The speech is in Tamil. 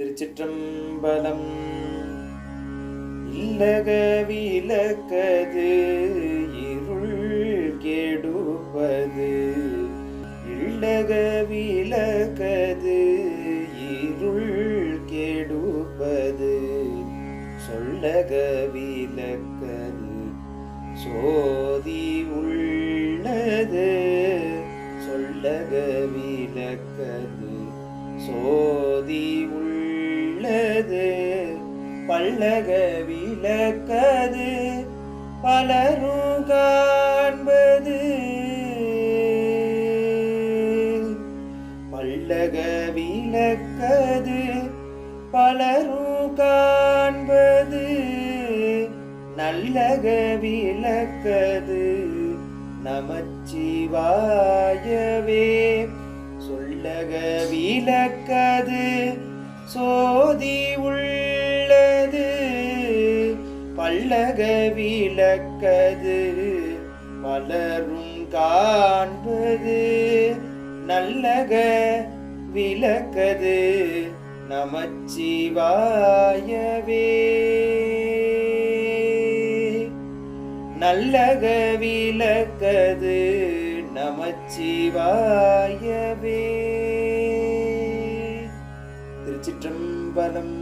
திருச்சிற்றம்பலம். இல்லக விலக்கது இருள் கெடுப்பது இல்லக விலக்கது இருள் கெடுப்பது சொல்லக விலக்கது சோதி உள்ளது. சொல்லக விலக்கது சோதி உள்ள உள்ளது பல்லக விளக்கது பலரும் காண்பது. பல்லக விளக்கது பலரும் காண்பது. நல்லக விளக்கது நமச்சிவாயவே. சொல்லக விளக்கது சோதி உள்ளது பல்லக விளக்கது மலரும் காண்பது நல்லக விளக்கது நமச்சிவாயவே. நல்லக விளக்கது நமச்சிவாயவே. திருச்சிற்றம்பலம்